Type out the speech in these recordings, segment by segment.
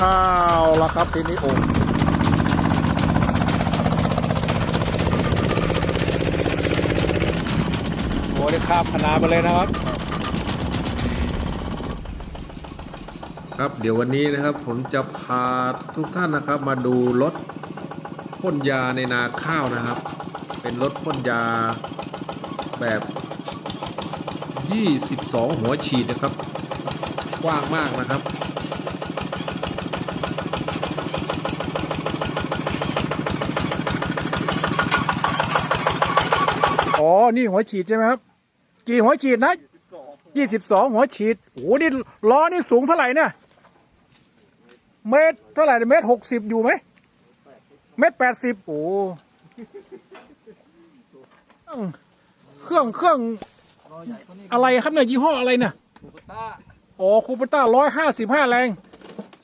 ข้าวแล้วครับทีนี้โอ้โอ้ได้ข้ามคณะไปเลยนะครับ ครับเดี๋ยววันนี้นะครับผมจะพาทุกท่านนะครับ มาดูรถพ่นยาในนาข้าวนะครับ เป็นรถพ่นยาแบบ 22 หัวฉีดนะครับ กว้างมากนะครับ นี่หัวฉีดใช่ไหมครับ กี่หัวฉีดนะยี่สิบสองหัวฉีดโอ้โหนี่ล้อนี่สูงเท่าไหร่เนี่ย เมตรเท่าไหร่เมตรหกสิบอยู่ไหม เมตรแปดสิบโอ้เครื่องเครื่องอะไรครับเนี่ยยี่ห้ออะไรเนี่ยอ๋อคูปต้าร้อยห้าสิบห้าแรง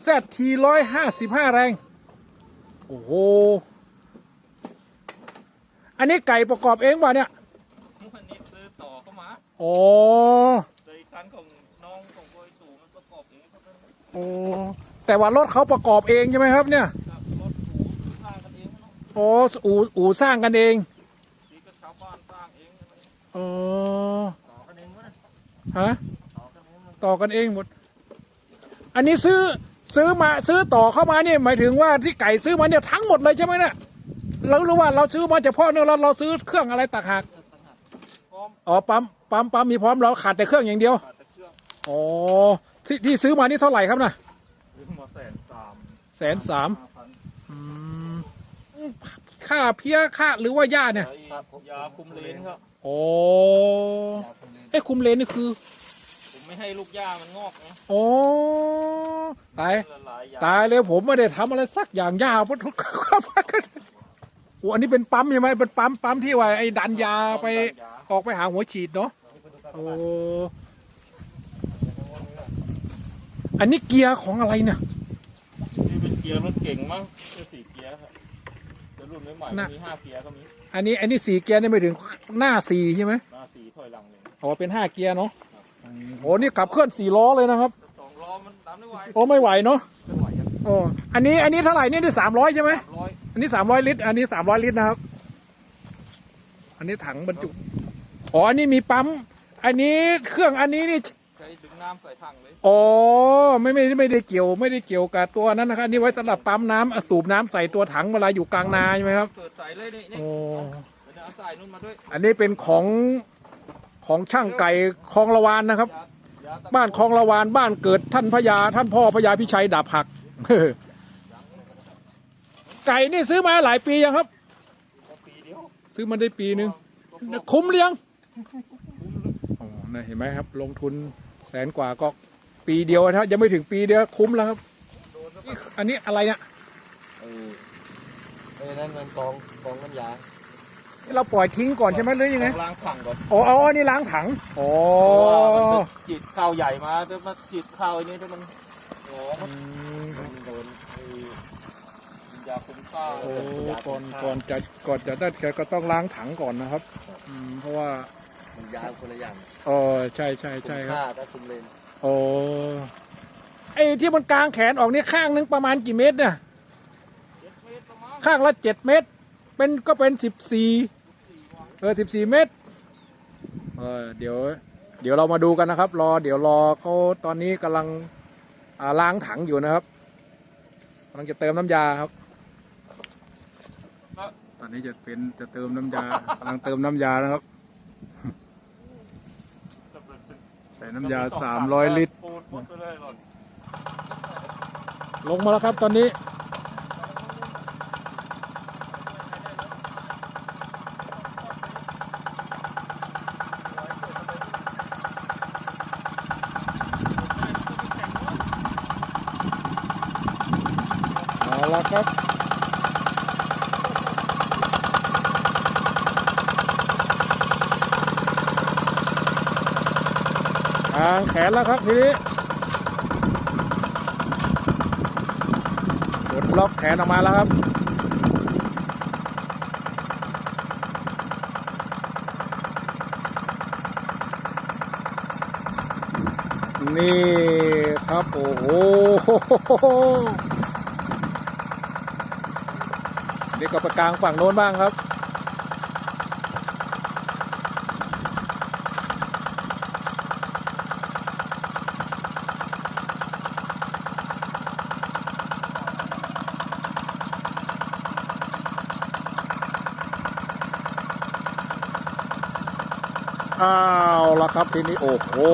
แซทีร้อยห้าสิบห้าแรง โอ้โห อันนี้ไก่ประกอบเองป่ะเนี่ย เข้ามาอ๋อโดยคันของน้องของโกยตู่มันประกอบเองเขาก็โอ้แต่ว่ารถเขาประกอบเองใช่ไหมครับเนี่ยขับรถถูสร้างกันเองเนาะอ๋ออู่อู่สร้างกันเองนี่ก็ชาวบ้านสร้างเองอะไรอ๋อต่อกันเองวะฮะต่อกันเองมันต่อกันเองหมด อันนี้ซื้อซื้อมาซื้อต่อเข้ามาเนี่ยหมายถึงว่าที่ไก่ซื้อมาเนี่ยทั้งหมดเลยใช่ไหมเนี่ยเรารู้ว่าเราซื้อมาเฉพาะเนี่ยเราเราซื้อเครื่องอะไรต่างหากพร้อมอ๋อปั๊ม ปั๊มปั๊มมีพร้อมเราขาดแต่เครื่องอย่างเดียว ขาดแต่เครื่องอ๋อที่ที่ซื้อมานี่เท่าไหร่ครับนะซื้อมาแสนสามแสนสามห้าพันอืมค่าเพี้ยค่าหรือว่าหญ้าเนี่ยยาคุมเลนครับ โอ้ไอ้ยคุมเลนนี่คือผมไม่ให้ลูกหญ้ามันงอกนะโอ้ตายละลายยาตายเลยผมไม่ได้ทำอะไรสักอย่างยาวเพราะทุกครับโอ้อันนี้เป็นปั๊มใช่ไหมเป็นปั๊มปั๊มที่ว่าไอ้ดันยาไป ออกไปหาหัวฉีดเนาะโอ้อันนี้เกียร์ของอะไรเนี่ย นี่เป็นเกียร์รถเก่งมั้งเป็นสี่เกียร์ครับเดี๋ยวรุ่นใหม่ๆมีห้าเกียร์ก็มีอันนี้อันนี้สี่เกียร์นี่ไม่ถึงหน้าสี่ใช่ไหมหน้าสี่ถอยหลังเลยอ๋อเป็นห้าเกียร์เนาะโอ้นี่ขับเคลื่อนสี่ล้อเลยนะครับ สองล้อมันตามไม่ไหวโอ้ไม่ไหวเนาะไม่ไหวครับโอ้อันนี้อันนี้เท่าไหร่นี่ได้สามร้อยใช่ไหมร้อยอันนี้สามร้อยลิตร อันนี้สามร้อยลิตรนะครับ อันนี้ถังบรรจุ อ๋อ อันนี้มีปั๊ม อันนี้เครื่องอันนี้นี่ใช้ดึงน้ำใส่ถังเลยอ๋อไม่ไม่ไม่ได้เกี่ยว ไม่ได้เกี่ยวกับตัวนั้นนะครับอันนี่ไว้สำหรับปั๊มน้ำอะสูบน้ำใส่ตัวถังเวลาอยู่กลางนาใช่ไหมครับเปิดใส่เลยนี่นี่โอ้เดี๋ยวเอาใส่นู่นมาด้วยอันนี้เป็นของของช่างไก่คลองละวานนะครับ ยายาตัดบ้านคลองละวานบ้านเกิดท่านพญาท่านพ่อพญาพิชัยดาบหัก ไก่นี่ซื้อมาหลายปียังครับ ปีเดียวซื้อมาได้ปีหนึ่งคุ้มเลี้ยงอ๋อ นะเห็นไหมครับ ลงทุนแสนกว่าก็ปีเดียวนะครับยังไม่ถึงปีเดียวคุ้มแล้วครับนี่อันนี้อะไรเนี่ยเออเออนั่นมันกองกองน้ำยาเราปล่อยทิ้งก่อนใช่ไหมหรือยังไงล้างถังก่อนอ๋ออ๋ออันนี่ล้างถังอ๋อเพราะว่ามันจะจิตข้าวใหญ่มาแต่มาจิตข้าวอันนี้ถ้ามันโอ้อืมมันโดนไอ้ยาคุมข้าวโอ้ก่อนก่อนจะก่อนจะได้ก็ต้องล้างถังก่อนนะครับอืมเพราะว่า มันยาคนละอย่างอ๋อใช่ใช่ใช่ครับค่าถ้าคุมเลนโอ้ไอ้ที่มันกลางแขนออกนี่ข้างนึงประมาณกี่เมตรเนี่ยเจ็ดเมตรประมาณข้างละเจ็ดเมตร เป็นก็เป็นสิบสี่เออสิบสี่เมตรเออเดี๋ยว เดี๋ยวเรามาดูกันนะครับ รอ เดี๋ยวรอเขาตอนนี้กำลังอ่าล้างถังอยู่นะครับกำลังจะเติมน้ำยาครับ ตอนนี้จะเป็นจะเติมน้ำยากำลังเติมน้ำยานะครับ ใส่น้ำยาสามร้อยลิตร ปูดหมดไปเลยหล่นลงมาแล้วครับตอนนี้ เอาละครับ ทางแขนแล้วครับทีนี้กดล็อกแขนออกมาแล้วครับนี่ครับ โอ้โหนี่ก็ไปกลางฝั่งโน้นบ้างครับ อ้าวละครับทีนี้โอ้โห โอ้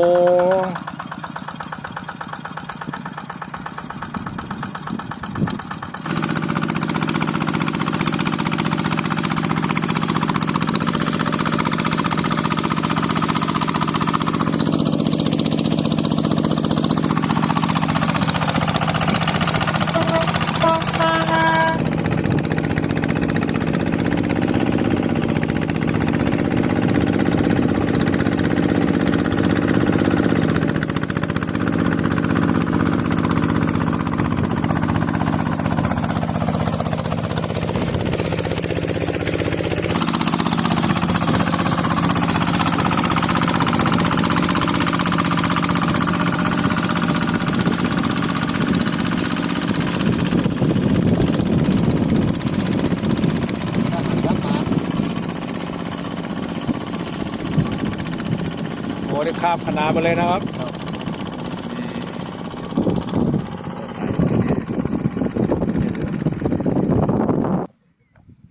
ได้ข้ามคณะมาเลยนะครับ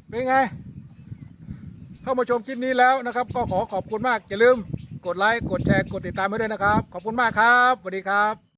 เป็นไง เข้ามาชมคลิปนี้แล้วนะครับ ก็ขอขอบคุณมาก อย่าลืมกดไลค์ กดแชร์ กดติดตามไว้ด้วยนะครับ ขอบคุณมากครับ สวัสดีครับ